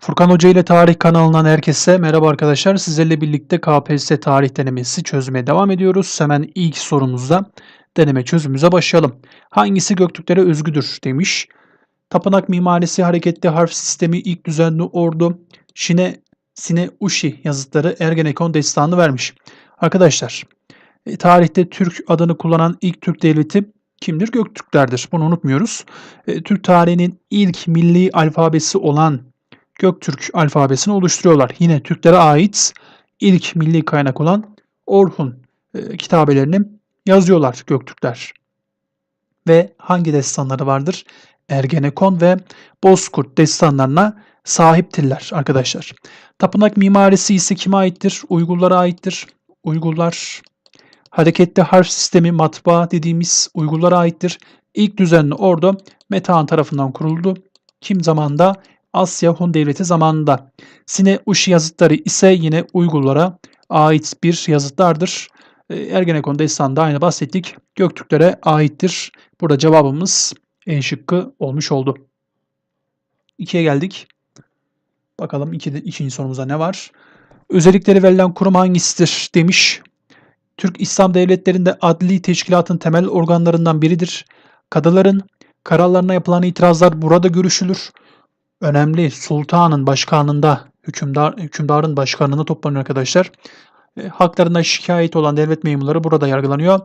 Furkan Hoca ile Tarih kanalından herkese merhaba arkadaşlar. Sizlerle birlikte KPSS tarih denemesi çözmeye devam ediyoruz. Hemen ilk sorumuzda deneme çözümümüze başlayalım. Hangisi Göktürklere özgüdür demiş. Tapınak mimarisi, hareketli harf sistemi, ilk düzenli ordu, Şine, Sine Uşi yazıtları Ergenekon destanı vermiş. Arkadaşlar e, tarihte Türk adını kullanan ilk Türk devleti kimdir? Göktürklerdir. Bunu unutmuyoruz. E, Türk tarihinin ilk milli alfabesi olan Göktürk alfabesini oluşturuyorlar. Yine Türklere ait ilk milli kaynak olan Orhun e, kitabelerini yazıyorlar Göktürkler. Ve hangi destanları vardır? Ergenekon ve Bozkurt destanlarına sahiptirler arkadaşlar. Tapınak mimarisi ise kime aittir? Uygurlara aittir. Uygurlar hareketli harf sistemi matbaa dediğimiz Uygurlara aittir. İlk düzenli ordu Metehan tarafından kuruldu. Kim zamanında? Asya Hun Devleti zamanında. Sine Uşi yazıtları ise yine Uygurlara ait bir yazıtlardır. Ee, Ergenekon destanında aynı bahsettik. Göktürklere aittir. Burada cevabımız E şıkkı olmuş oldu. 2'ye geldik. Bakalım iki, ikinci sorumuza ne var? Özellikleri verilen kurum hangisidir demiş. Türk İslam devletlerinde adli teşkilatın temel organlarından biridir. Kadıların kararlarına yapılan itirazlar burada görüşülür önemli sultanın başkanında, hükümdar hükümdarın başkanlığında toplanıyor arkadaşlar. E, haklarına şikayet olan devlet memurları burada yargılanıyor.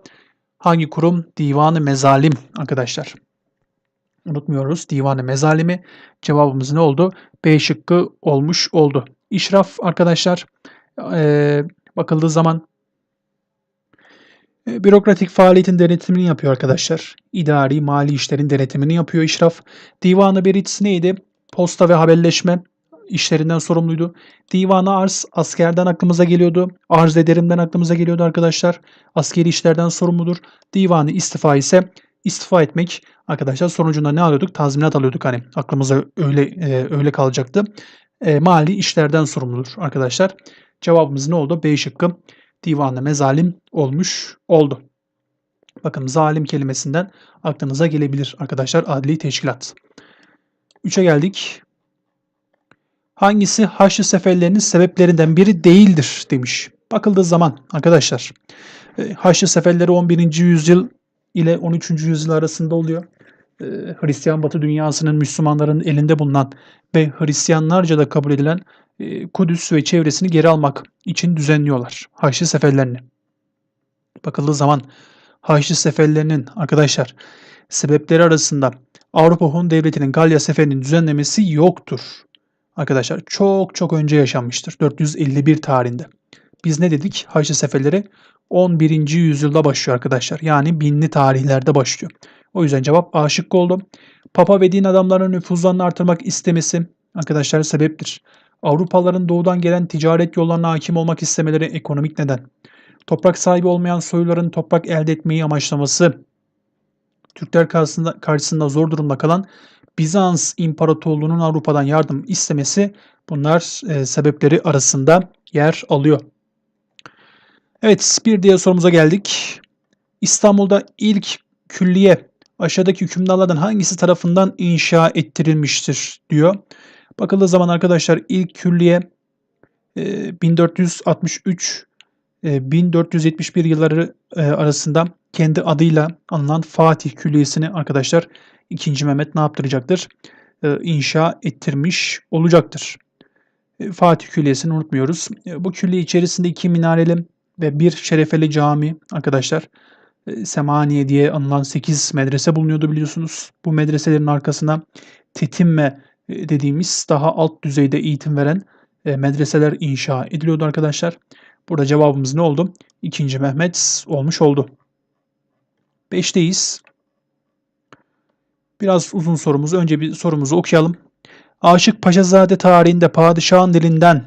Hangi kurum? Divanı Mezalim arkadaşlar. Unutmuyoruz. Divanı Mezalimi. Cevabımız ne oldu? B şıkkı olmuş oldu. İşraf arkadaşlar e, bakıldığı zaman e, bürokratik faaliyetin denetimini yapıyor arkadaşlar. İdari, mali işlerin denetimini yapıyor işraf. Divanı Berit neydi? Posta ve haberleşme işlerinden sorumluydu. Divana arz askerden aklımıza geliyordu. Arz ederimden aklımıza geliyordu arkadaşlar. Askeri işlerden sorumludur. Divanı istifa ise istifa etmek arkadaşlar sonucunda ne alıyorduk? Tazminat alıyorduk hani aklımıza öyle e, öyle kalacaktı. E, mali işlerden sorumludur arkadaşlar. Cevabımız ne oldu? B şıkkı divanı mezalim olmuş oldu. Bakın zalim kelimesinden aklınıza gelebilir arkadaşlar adli teşkilat. 3'e geldik. Hangisi Haçlı seferlerinin sebeplerinden biri değildir demiş. Bakıldığı zaman arkadaşlar e, Haçlı seferleri 11. yüzyıl ile 13. yüzyıl arasında oluyor. E, Hristiyan Batı dünyasının Müslümanların elinde bulunan ve Hristiyanlarca da kabul edilen e, Kudüs ve çevresini geri almak için düzenliyorlar Haçlı seferlerini. Bakıldığı zaman Haçlı seferlerinin arkadaşlar sebepleri arasında Avrupa Hun Devleti'nin Galya seferinin düzenlemesi yoktur. Arkadaşlar çok çok önce yaşanmıştır. 451 tarihinde. Biz ne dedik? Haçlı seferleri 11. yüzyılda başlıyor arkadaşlar. Yani binli tarihlerde başlıyor. O yüzden cevap A şıkkı oldu. Papa ve din adamlarının nüfuzlarını artırmak istemesi arkadaşlar sebeptir. Avrupalıların doğudan gelen ticaret yollarına hakim olmak istemeleri ekonomik neden. Toprak sahibi olmayan soyluların toprak elde etmeyi amaçlaması Türkler karşısında, karşısında zor durumda kalan Bizans İmparatorluğu'nun Avrupa'dan yardım istemesi bunlar e, sebepleri arasında yer alıyor. Evet bir diğer sorumuza geldik. İstanbul'da ilk külliye aşağıdaki hükümdarlardan hangisi tarafından inşa ettirilmiştir diyor. Bakıldığı zaman arkadaşlar ilk külliye e, 1463 1471 yılları arasında kendi adıyla anılan Fatih Külliyesi'ni arkadaşlar 2. Mehmet ne yaptıracaktır? İnşa ettirmiş olacaktır. Fatih Külliyesi'ni unutmuyoruz. Bu külliye içerisinde iki minareli ve bir şerefeli cami arkadaşlar. Semaniye diye anılan 8 medrese bulunuyordu biliyorsunuz. Bu medreselerin arkasına tetimme dediğimiz daha alt düzeyde eğitim veren medreseler inşa ediliyordu arkadaşlar. Burada cevabımız ne oldu? İkinci Mehmet olmuş oldu. Beşteyiz. Biraz uzun sorumuz. Önce bir sorumuzu okuyalım. Aşık Paşazade tarihinde padişahın dilinden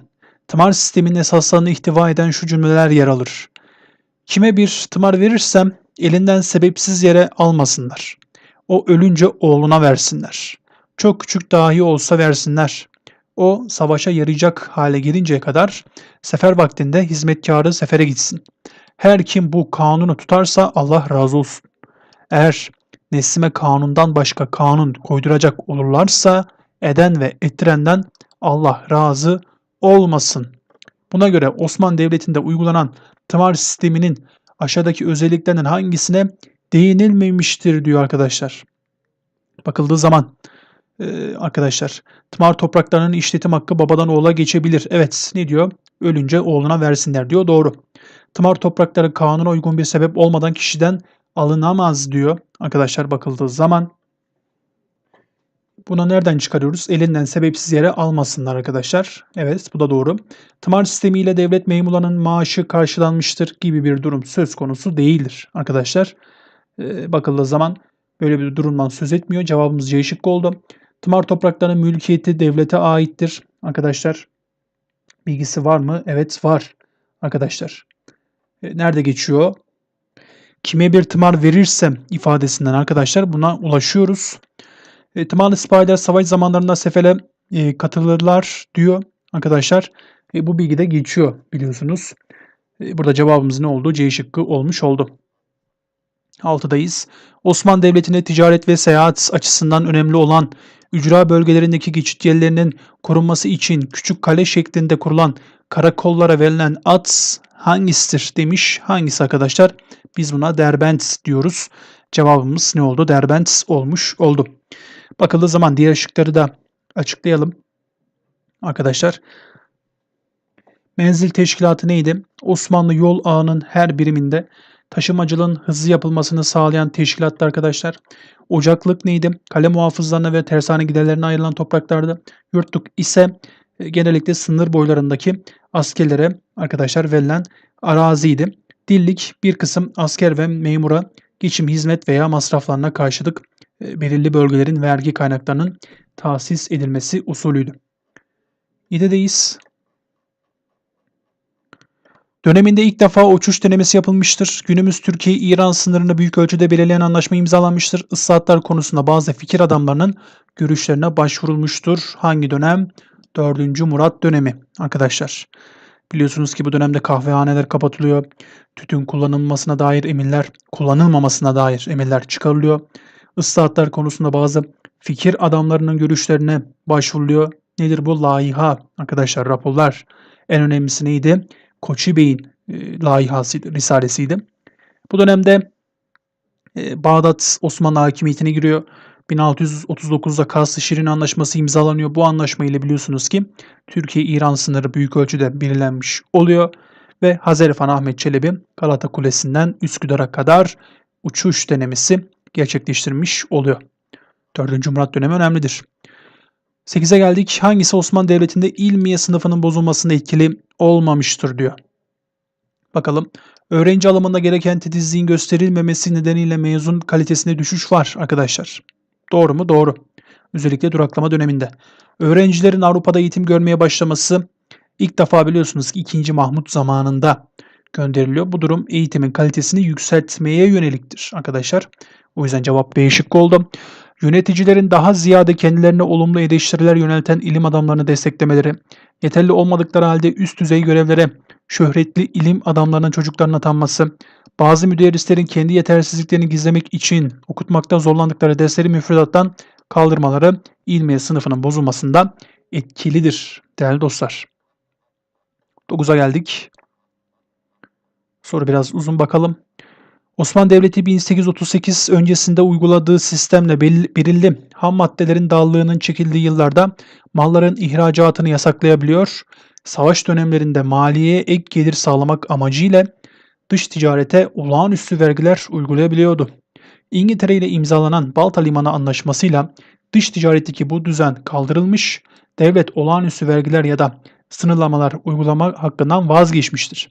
tımar sisteminin esaslarını ihtiva eden şu cümleler yer alır. Kime bir tımar verirsem elinden sebepsiz yere almasınlar. O ölünce oğluna versinler. Çok küçük dahi olsa versinler. O savaşa yarayacak hale gelinceye kadar sefer vaktinde hizmetkarı sefere gitsin. Her kim bu kanunu tutarsa Allah razı olsun. Eğer neslime kanundan başka kanun koyduracak olurlarsa eden ve ettirenden Allah razı olmasın. Buna göre Osmanlı Devleti'nde uygulanan tımar sisteminin aşağıdaki özelliklerinden hangisine değinilmemiştir diyor arkadaşlar. Bakıldığı zaman e, arkadaşlar tımar topraklarının işletim hakkı babadan oğula geçebilir. Evet ne diyor? Ölünce oğluna versinler diyor. Doğru. Tımar toprakları kanuna uygun bir sebep olmadan kişiden alınamaz diyor. Arkadaşlar bakıldığı zaman Buna nereden çıkarıyoruz? Elinden sebepsiz yere almasınlar arkadaşlar. Evet bu da doğru. Tımar sistemiyle devlet memurlarının maaşı karşılanmıştır gibi bir durum söz konusu değildir arkadaşlar. Ee, bakıldığı zaman böyle bir durumdan söz etmiyor. Cevabımız C şıkkı oldu. Tımar topraklarının mülkiyeti devlete aittir. Arkadaşlar bilgisi var mı? Evet var arkadaşlar. Ee, nerede geçiyor? Kime bir tımar verirsem ifadesinden arkadaşlar buna ulaşıyoruz. E, tımarlı sipahiler savaş zamanlarında sefere e, katılırlar diyor arkadaşlar. E, bu bilgi de geçiyor biliyorsunuz. E, burada cevabımız ne oldu? C şıkkı olmuş oldu. 6'dayız. Osmanlı Devleti'nde ticaret ve seyahat açısından önemli olan ücra bölgelerindeki geçit yerlerinin korunması için küçük kale şeklinde kurulan karakollara verilen at hangisidir demiş. Hangisi arkadaşlar? Biz buna Derbent diyoruz. Cevabımız ne oldu? Derbent olmuş oldu. Bakıldığı zaman diğer ışıkları da açıklayalım. Arkadaşlar menzil teşkilatı neydi? Osmanlı yol ağının her biriminde taşımacılığın hızlı yapılmasını sağlayan teşkilattı arkadaşlar. Ocaklık neydi? Kale muhafızlarına ve tersane giderlerine ayrılan topraklarda. Yurtluk ise e, genellikle sınır boylarındaki askerlere arkadaşlar verilen araziydi. Dillik bir kısım asker ve memura geçim, hizmet veya masraflarına karşılık e, belirli bölgelerin vergi kaynaklarının tahsis edilmesi usulüydü. İdedeyiz. Döneminde ilk defa uçuş denemesi yapılmıştır. Günümüz Türkiye-İran sınırını büyük ölçüde belirleyen anlaşma imzalanmıştır. Islahatlar konusunda bazı fikir adamlarının görüşlerine başvurulmuştur. Hangi dönem? 4. Murat dönemi arkadaşlar. Biliyorsunuz ki bu dönemde kahvehaneler kapatılıyor. Tütün kullanılmasına dair emirler, kullanılmamasına dair emirler çıkarılıyor. Islahatlar konusunda bazı fikir adamlarının görüşlerine başvuruluyor. Nedir bu? Laiha arkadaşlar raporlar. En önemlisi neydi? Koçi Bey'in e, laihasıydı, risalesiydi. Bu dönemde e, Bağdat Osmanlı hakimiyetine giriyor. 1639'da Kaslı Şirin Anlaşması imzalanıyor. Bu anlaşma ile biliyorsunuz ki Türkiye-İran sınırı büyük ölçüde belirlenmiş oluyor. Ve Hazarifan Ahmet Çelebi Galata Kulesi'nden Üsküdar'a kadar uçuş denemesi gerçekleştirmiş oluyor. 4. Murat dönemi önemlidir. 8'e geldik. Hangisi Osmanlı Devleti'nde ilmiye sınıfının bozulmasında etkili olmamıştır diyor. Bakalım. Öğrenci alımında gereken titizliğin gösterilmemesi nedeniyle mezun kalitesinde düşüş var arkadaşlar. Doğru mu? Doğru. Özellikle duraklama döneminde. Öğrencilerin Avrupa'da eğitim görmeye başlaması ilk defa biliyorsunuz ki 2. Mahmut zamanında gönderiliyor. Bu durum eğitimin kalitesini yükseltmeye yöneliktir arkadaşlar. O yüzden cevap B şıkkı oldu. Yöneticilerin daha ziyade kendilerine olumlu eleştiriler yönelten ilim adamlarını desteklemeleri, yeterli olmadıkları halde üst düzey görevlere şöhretli ilim adamlarının çocuklarına atanması, bazı müderrislerin kendi yetersizliklerini gizlemek için okutmakta zorlandıkları dersleri müfredattan kaldırmaları ilmiye sınıfının bozulmasında etkilidir değerli dostlar. 9'a geldik. Soru biraz uzun bakalım. Osmanlı Devleti 1838 öncesinde uyguladığı sistemle belirli ham maddelerin dağılığının çekildiği yıllarda malların ihracatını yasaklayabiliyor. Savaş dönemlerinde maliyeye ek gelir sağlamak amacıyla dış ticarete olağanüstü vergiler uygulayabiliyordu. İngiltere ile imzalanan Balta Limanı Anlaşması'yla dış ticaretteki bu düzen kaldırılmış, devlet olağanüstü vergiler ya da sınırlamalar uygulama hakkından vazgeçmiştir.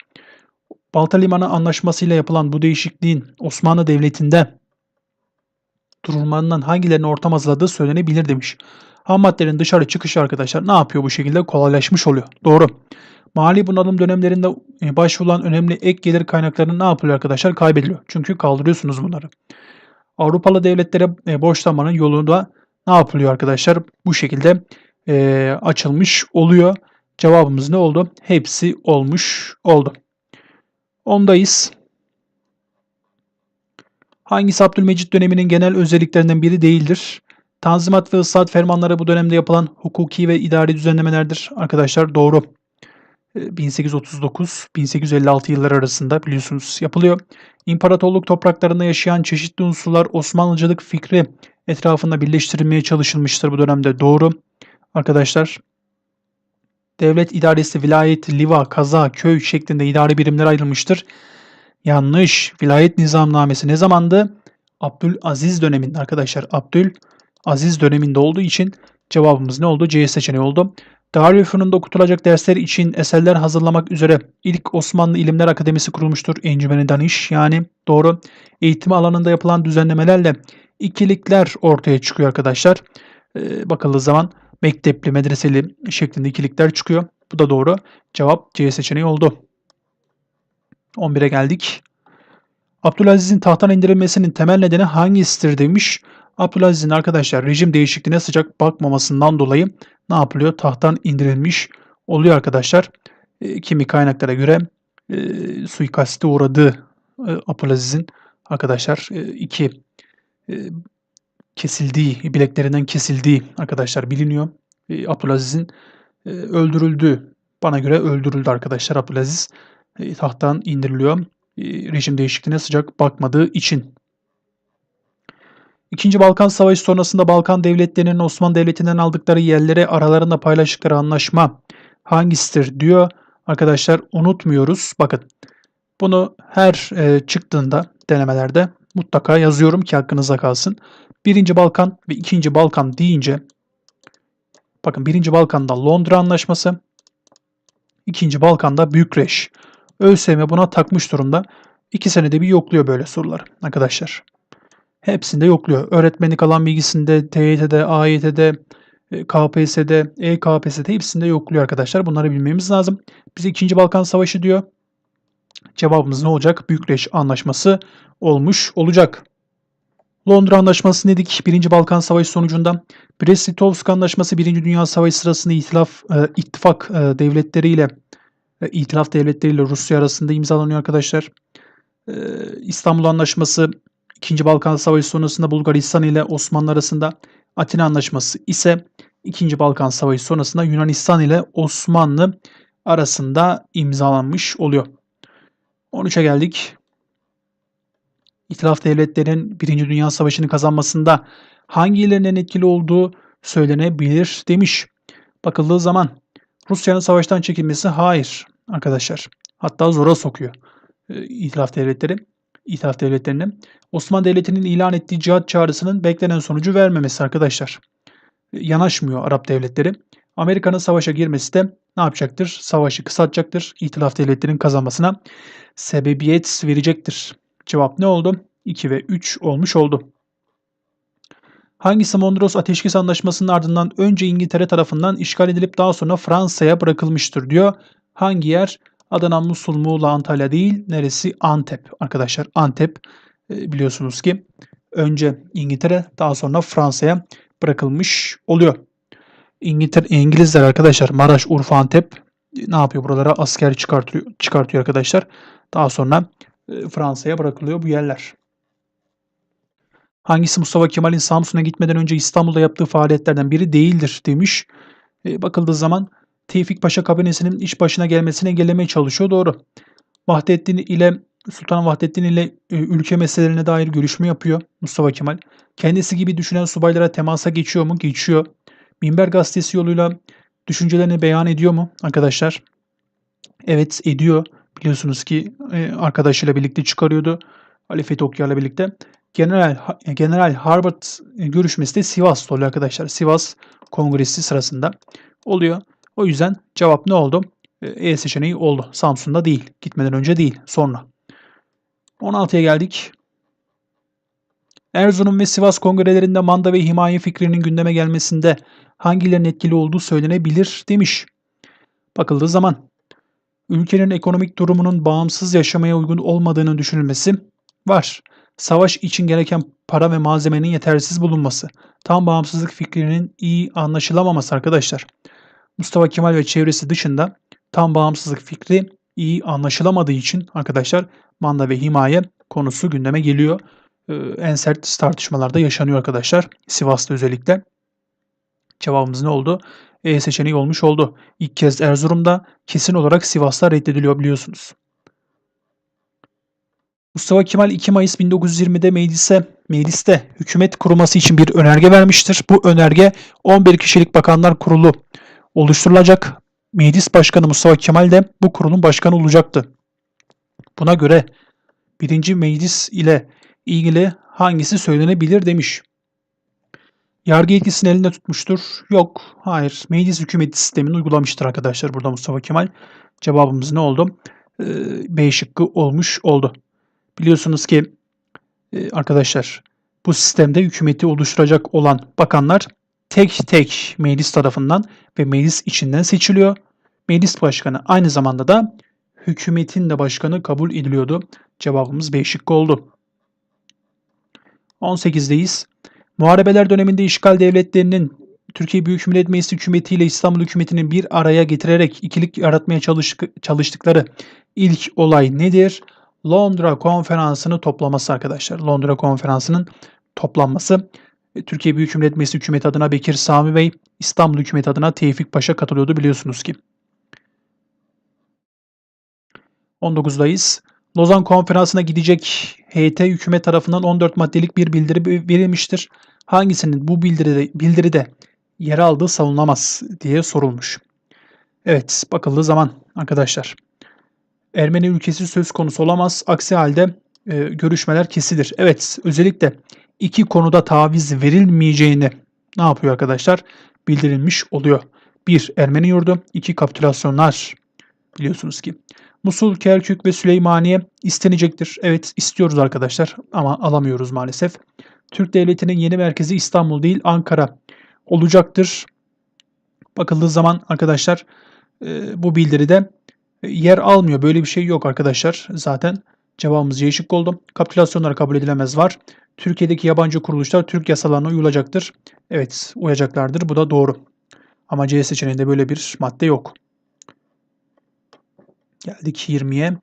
Balta Limanı Anlaşması ile yapılan bu değişikliğin Osmanlı Devleti'nde durulmanın hangilerine ortam hazırladığı söylenebilir demiş. Ham maddelerin dışarı çıkışı arkadaşlar ne yapıyor bu şekilde kolaylaşmış oluyor. Doğru. Mali bunalım dönemlerinde e, başvurulan önemli ek gelir kaynaklarını ne yapılıyor arkadaşlar? Kaybediliyor. Çünkü kaldırıyorsunuz bunları. Avrupalı devletlere e, borçlanmanın yolu da ne yapılıyor arkadaşlar? Bu şekilde e, açılmış oluyor. Cevabımız ne oldu? Hepsi olmuş oldu. Ondayız. Hangisi Abdülmecit döneminin genel özelliklerinden biri değildir? Tanzimat ve ıslahat fermanları bu dönemde yapılan hukuki ve idari düzenlemelerdir. Arkadaşlar doğru. 1839-1856 yılları arasında biliyorsunuz yapılıyor. İmparatorluk topraklarında yaşayan çeşitli unsurlar Osmanlıcılık fikri etrafında birleştirilmeye çalışılmıştır bu dönemde. Doğru. Arkadaşlar devlet idaresi vilayet, liva, kaza, köy şeklinde idari birimler ayrılmıştır. Yanlış. Vilayet nizamnamesi ne zamandı? Abdülaziz döneminde arkadaşlar. Abdülaziz döneminde olduğu için cevabımız ne oldu? C seçeneği oldu. Darülfünun'da okutulacak dersler için eserler hazırlamak üzere ilk Osmanlı İlimler Akademisi kurulmuştur. Encümeni Daniş yani doğru. Eğitim alanında yapılan düzenlemelerle ikilikler ortaya çıkıyor arkadaşlar. Ee, bakıldığı zaman mektepli, medreseli şeklinde ikilikler çıkıyor. Bu da doğru. Cevap C seçeneği oldu. 11'e geldik. Abdülaziz'in tahttan indirilmesinin temel nedeni hangisidir demiş. Abdülaziz'in arkadaşlar rejim değişikliğine sıcak bakmamasından dolayı ne yapılıyor? Tahttan indirilmiş oluyor arkadaşlar. E, kimi kaynaklara göre e, suikaste uğradığı e, Abdülaziz'in arkadaşlar e, iki e, kesildiği, bileklerinden kesildiği arkadaşlar biliniyor. E, Abdülaziz'in e, öldürüldüğü, bana göre öldürüldü arkadaşlar Abdülaziz. E, tahttan indiriliyor. E, rejim değişikliğine sıcak bakmadığı için. İkinci Balkan Savaşı sonrasında Balkan devletlerinin Osmanlı Devleti'nden aldıkları yerlere aralarında paylaştıkları anlaşma hangisidir diyor. Arkadaşlar unutmuyoruz. Bakın bunu her e, çıktığında denemelerde mutlaka yazıyorum ki hakkınıza kalsın. Birinci Balkan ve ikinci Balkan deyince bakın birinci Balkan'da Londra Anlaşması, ikinci Balkan'da Bükreş. ÖSYM buna takmış durumda. İki senede bir yokluyor böyle sorular arkadaşlar. Hepsinde yokluyor. Öğretmenlik alan bilgisinde, TYT'de, AYT'de, e, KPSS'de, EKPSS'de hepsinde yokluyor arkadaşlar. Bunları bilmemiz lazım. Bize 2. Balkan Savaşı diyor. Cevabımız ne olacak? Bükreş Anlaşması olmuş olacak. Londra Anlaşması dedik 1. Balkan Savaşı sonucunda. Brest-Litovsk Anlaşması 1. Dünya Savaşı sırasında itilaf, e, ittifak e, devletleriyle e, itilaf devletleriyle Rusya arasında imzalanıyor arkadaşlar. E, İstanbul Anlaşması 2. Balkan Savaşı sonrasında Bulgaristan ile Osmanlı arasında Atina Anlaşması ise 2. Balkan Savaşı sonrasında Yunanistan ile Osmanlı arasında imzalanmış oluyor. 13'e geldik. İtilaf devletlerin 1. Dünya Savaşı'nı kazanmasında hangilerinin etkili olduğu söylenebilir demiş. Bakıldığı zaman Rusya'nın savaştan çekilmesi hayır arkadaşlar. Hatta zora sokuyor e, İtilaf devletleri. İtilaf devletlerinin Osmanlı Devleti'nin ilan ettiği cihat çağrısının beklenen sonucu vermemesi arkadaşlar. Yanaşmıyor Arap devletleri. Amerika'nın savaşa girmesi de ne yapacaktır? Savaşı kısaltacaktır. İtilaf devletlerinin kazanmasına sebebiyet verecektir. Cevap ne oldu? 2 ve 3 olmuş oldu. Hangisi Mondros Ateşkes Anlaşması'nın ardından önce İngiltere tarafından işgal edilip daha sonra Fransa'ya bırakılmıştır diyor. Hangi yer? Adana, Musul, Muğla, Antalya değil. Neresi? Antep. Arkadaşlar Antep e, biliyorsunuz ki önce İngiltere daha sonra Fransa'ya bırakılmış oluyor. İngiltere, İngilizler arkadaşlar Maraş, Urfa, Antep ne yapıyor buralara? Asker çıkartıyor, çıkartıyor arkadaşlar. Daha sonra e, Fransa'ya bırakılıyor bu yerler. Hangisi Mustafa Kemal'in Samsun'a gitmeden önce İstanbul'da yaptığı faaliyetlerden biri değildir demiş. E, bakıldığı zaman Tevfik Paşa kabinesinin iş başına gelmesini engellemeye çalışıyor. Doğru. Vahdettin ile Sultan Vahdettin ile e, ülke meselelerine dair görüşme yapıyor Mustafa Kemal. Kendisi gibi düşünen subaylara temasa geçiyor mu? Geçiyor. Minber gazetesi yoluyla düşüncelerini beyan ediyor mu arkadaşlar? Evet ediyor. Biliyorsunuz ki e, arkadaşıyla birlikte çıkarıyordu. Ali Fethi Okyar'la birlikte. General General Harvard görüşmesi de Sivas'ta oluyor arkadaşlar. Sivas Kongresi sırasında oluyor. O yüzden cevap ne oldu? E, e seçeneği oldu. Samsun'da değil. Gitmeden önce değil. Sonra. 16'ya geldik. Erzurum ve Sivas kongrelerinde manda ve himaye fikrinin gündeme gelmesinde hangilerinin etkili olduğu söylenebilir demiş. Bakıldığı zaman ülkenin ekonomik durumunun bağımsız yaşamaya uygun olmadığını düşünülmesi var. Savaş için gereken para ve malzemenin yetersiz bulunması, tam bağımsızlık fikrinin iyi anlaşılamaması arkadaşlar. Mustafa Kemal ve çevresi dışında tam bağımsızlık fikri iyi anlaşılamadığı için arkadaşlar manda ve himaye konusu gündeme geliyor. e, en sert tartışmalarda yaşanıyor arkadaşlar. Sivas'ta özellikle. Cevabımız ne oldu? E seçeneği olmuş oldu. İlk kez Erzurum'da kesin olarak Sivas'ta reddediliyor biliyorsunuz. Mustafa Kemal 2 Mayıs 1920'de meclise, mecliste hükümet kurulması için bir önerge vermiştir. Bu önerge 11 kişilik bakanlar kurulu oluşturulacak. Meclis Başkanı Mustafa Kemal de bu kurulun başkanı olacaktı. Buna göre birinci meclis ile ilgili hangisi söylenebilir demiş. Yargı yetkisini elinde tutmuştur. Yok, hayır. Meclis hükümeti sistemini uygulamıştır arkadaşlar burada Mustafa Kemal. Cevabımız ne oldu? Ee, B şıkkı olmuş oldu. Biliyorsunuz ki e, arkadaşlar bu sistemde hükümeti oluşturacak olan bakanlar tek tek meclis tarafından ve meclis içinden seçiliyor. Meclis başkanı aynı zamanda da hükümetin de başkanı kabul ediliyordu. Cevabımız B şıkkı oldu. 18'deyiz. Muharebeler döneminde işgal devletlerinin Türkiye Büyük Millet Meclisi hükümeti ile İstanbul hükümetinin bir araya getirerek ikilik yaratmaya çalış çalıştıkları ilk olay nedir? Londra konferansını toplaması arkadaşlar. Londra konferansının toplanması. E, Türkiye Büyük Millet Meclisi hükümeti adına Bekir Sami Bey, İstanbul hükümeti adına Tevfik Paşa katılıyordu biliyorsunuz ki. 19'dayız. Lozan Konferansı'na gidecek HT hükümet tarafından 14 maddelik bir bildiri verilmiştir. Hangisinin bu bildiride, bildiride yer aldığı savunulamaz diye sorulmuş. Evet bakıldığı zaman arkadaşlar Ermeni ülkesi söz konusu olamaz. Aksi halde e, görüşmeler kesilir. Evet özellikle iki konuda taviz verilmeyeceğini ne yapıyor arkadaşlar? Bildirilmiş oluyor. Bir Ermeni yurdu, iki kapitülasyonlar biliyorsunuz ki. Musul, Kerkük ve Süleymaniye istenecektir. Evet istiyoruz arkadaşlar ama alamıyoruz maalesef. Türk Devleti'nin yeni merkezi İstanbul değil Ankara olacaktır. Bakıldığı zaman arkadaşlar e, bu bildiride yer almıyor. Böyle bir şey yok arkadaşlar. Zaten cevabımız C oldu. Kapitülasyonlar kabul edilemez var. Türkiye'deki yabancı kuruluşlar Türk yasalarına uyulacaktır. Evet uyacaklardır. Bu da doğru. Ama C seçeneğinde böyle bir madde yok. Geldik 20'ye.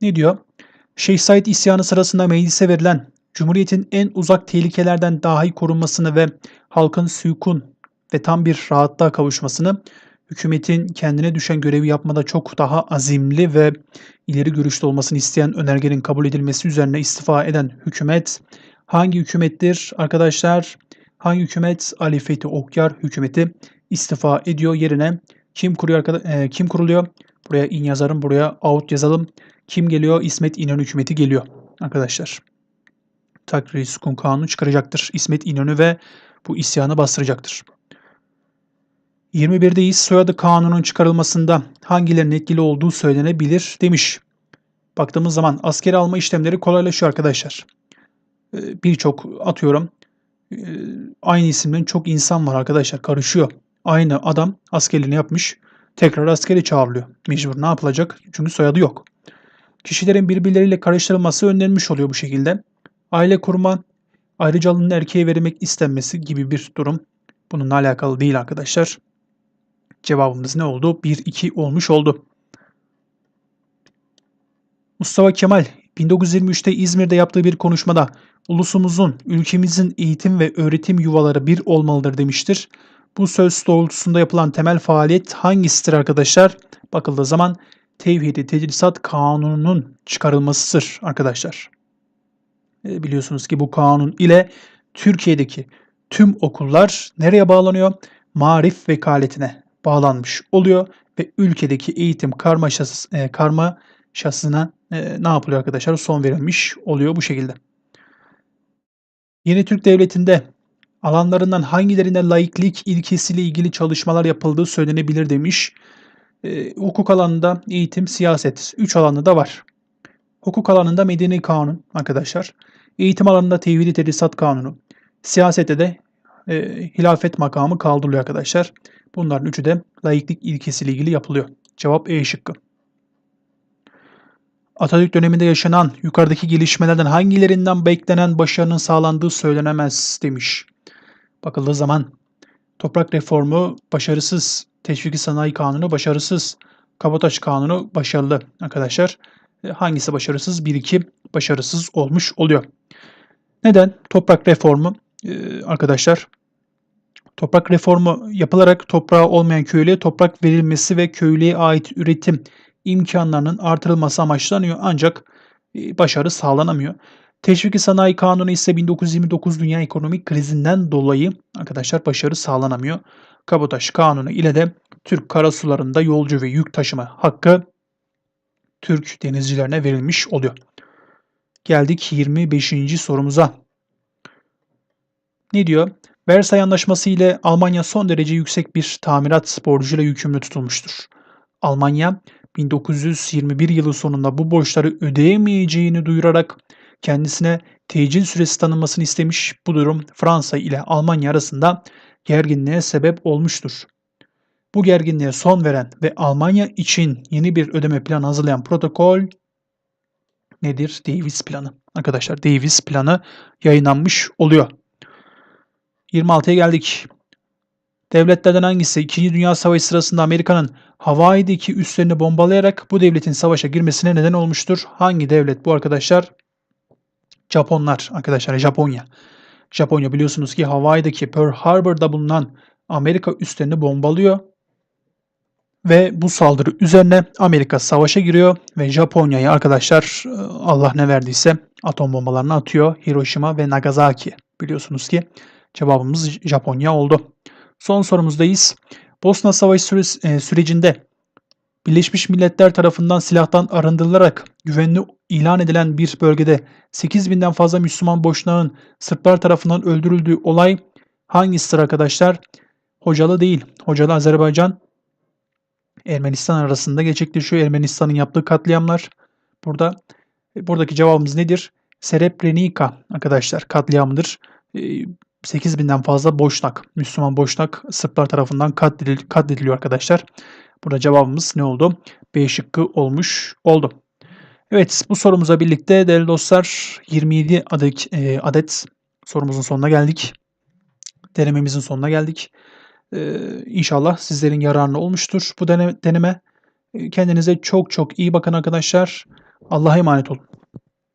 Ne diyor? Şeyh Said isyanı sırasında meclise verilen Cumhuriyet'in en uzak tehlikelerden dahi korunmasını ve halkın sükun ve tam bir rahatlığa kavuşmasını hükümetin kendine düşen görevi yapmada çok daha azimli ve ileri görüşlü olmasını isteyen önergenin kabul edilmesi üzerine istifa eden hükümet hangi hükümettir arkadaşlar? Hangi hükümet? Ali Fethi Okyar hükümeti istifa ediyor yerine kim kuruyor e, kim kuruluyor? Buraya in yazarım, buraya out yazalım. Kim geliyor? İsmet İnönü hükümeti geliyor arkadaşlar. Takrir sukun kanunu çıkaracaktır. İsmet İnönü ve bu isyanı bastıracaktır. 21'deyiz. Soyadı kanunun çıkarılmasında hangilerinin etkili olduğu söylenebilir demiş. Baktığımız zaman askeri alma işlemleri kolaylaşıyor arkadaşlar. Ee, birçok atıyorum e, aynı isimden çok insan var arkadaşlar karışıyor. Aynı adam askerliğini yapmış tekrar askeri çağrılıyor. Mecbur ne yapılacak? Çünkü soyadı yok. Kişilerin birbirleriyle karıştırılması önlenmiş oluyor bu şekilde. Aile kurma, ayrıcalığının erkeğe verilmek istenmesi gibi bir durum bununla alakalı değil arkadaşlar. Cevabımız ne oldu? 1-2 olmuş oldu. Mustafa Kemal 1923'te İzmir'de yaptığı bir konuşmada ulusumuzun, ülkemizin eğitim ve öğretim yuvaları bir olmalıdır demiştir. Bu söz doğrultusunda yapılan temel faaliyet hangisidir arkadaşlar? Bakıldığı zaman Tevhidi Tedrisat Kanunu'nun çıkarılmasıdır arkadaşlar. E, biliyorsunuz ki bu kanun ile Türkiye'deki tüm okullar nereye bağlanıyor? Marif vekaletine bağlanmış oluyor ve ülkedeki eğitim karmaşası, e, karmaşasına e, ne yapılıyor arkadaşlar? Son verilmiş oluyor bu şekilde. Yeni Türk Devleti'nde alanlarından hangilerine laiklik ilkesiyle ilgili çalışmalar yapıldığı söylenebilir demiş. E, hukuk alanında eğitim, siyaset 3 alanı da var. Hukuk alanında medeni kanun arkadaşlar. Eğitim alanında tevhid-i tedrisat kanunu. Siyasette de e, hilafet makamı kaldırılıyor arkadaşlar. Bunların üçü de laiklik ilkesiyle ilgili yapılıyor. Cevap E şıkkı. Atatürk döneminde yaşanan yukarıdaki gelişmelerden hangilerinden beklenen başarının sağlandığı söylenemez demiş. Bakıldığı zaman toprak reformu başarısız, teşviki sanayi kanunu başarısız, kabotaj kanunu başarılı arkadaşlar. E, hangisi başarısız? 1-2 başarısız olmuş oluyor. Neden? Toprak reformu e, arkadaşlar. Toprak reformu yapılarak toprağı olmayan köylüye toprak verilmesi ve köylüye ait üretim imkanlarının artırılması amaçlanıyor ancak e, başarı sağlanamıyor. Teşviki Sanayi Kanunu ise 1929 dünya ekonomik krizinden dolayı arkadaşlar başarı sağlanamıyor. Kabotaj Kanunu ile de Türk karasularında yolcu ve yük taşıma hakkı Türk denizcilerine verilmiş oluyor. Geldik 25. sorumuza. Ne diyor? Versay Anlaşması ile Almanya son derece yüksek bir tamirat borcuyla yükümlü tutulmuştur. Almanya 1921 yılı sonunda bu borçları ödeyemeyeceğini duyurarak kendisine tecil süresi tanınmasını istemiş. Bu durum Fransa ile Almanya arasında gerginliğe sebep olmuştur. Bu gerginliğe son veren ve Almanya için yeni bir ödeme planı hazırlayan protokol nedir? Davis planı. Arkadaşlar Davis planı yayınlanmış oluyor. 26'ya geldik. Devletlerden hangisi 2. Dünya Savaşı sırasında Amerika'nın Hawaii'deki üslerini bombalayarak bu devletin savaşa girmesine neden olmuştur? Hangi devlet bu arkadaşlar? Japonlar arkadaşlar Japonya. Japonya biliyorsunuz ki Hawaii'deki Pearl Harbor'da bulunan Amerika üslerini bombalıyor. Ve bu saldırı üzerine Amerika savaşa giriyor ve Japonya'yı arkadaşlar Allah ne verdiyse atom bombalarını atıyor. Hiroşima ve Nagasaki biliyorsunuz ki cevabımız Japonya oldu. Son sorumuzdayız. Bosna Savaşı süre, e, sürecinde Birleşmiş Milletler tarafından silahtan arındırılarak güvenli ilan edilen bir bölgede 8 binden fazla Müslüman boşnağın Sırplar tarafından öldürüldüğü olay hangisidir arkadaşlar? Hocalı değil. Hocalı Azerbaycan Ermenistan arasında gerçekleşiyor. Ermenistan'ın yaptığı katliamlar. Burada e, buradaki cevabımız nedir? Srebrenica arkadaşlar katliamıdır. 8 e, fazla boşnak, Müslüman boşnak Sırplar tarafından katlediliyor arkadaşlar. Burada cevabımız ne oldu? B şıkkı olmuş oldu. Evet bu sorumuza birlikte değerli dostlar 27 adet, e, adet sorumuzun sonuna geldik. Denememizin sonuna geldik. Ee, inşallah sizlerin yararına olmuştur bu deneme. Kendinize çok çok iyi bakın arkadaşlar. Allah'a emanet olun.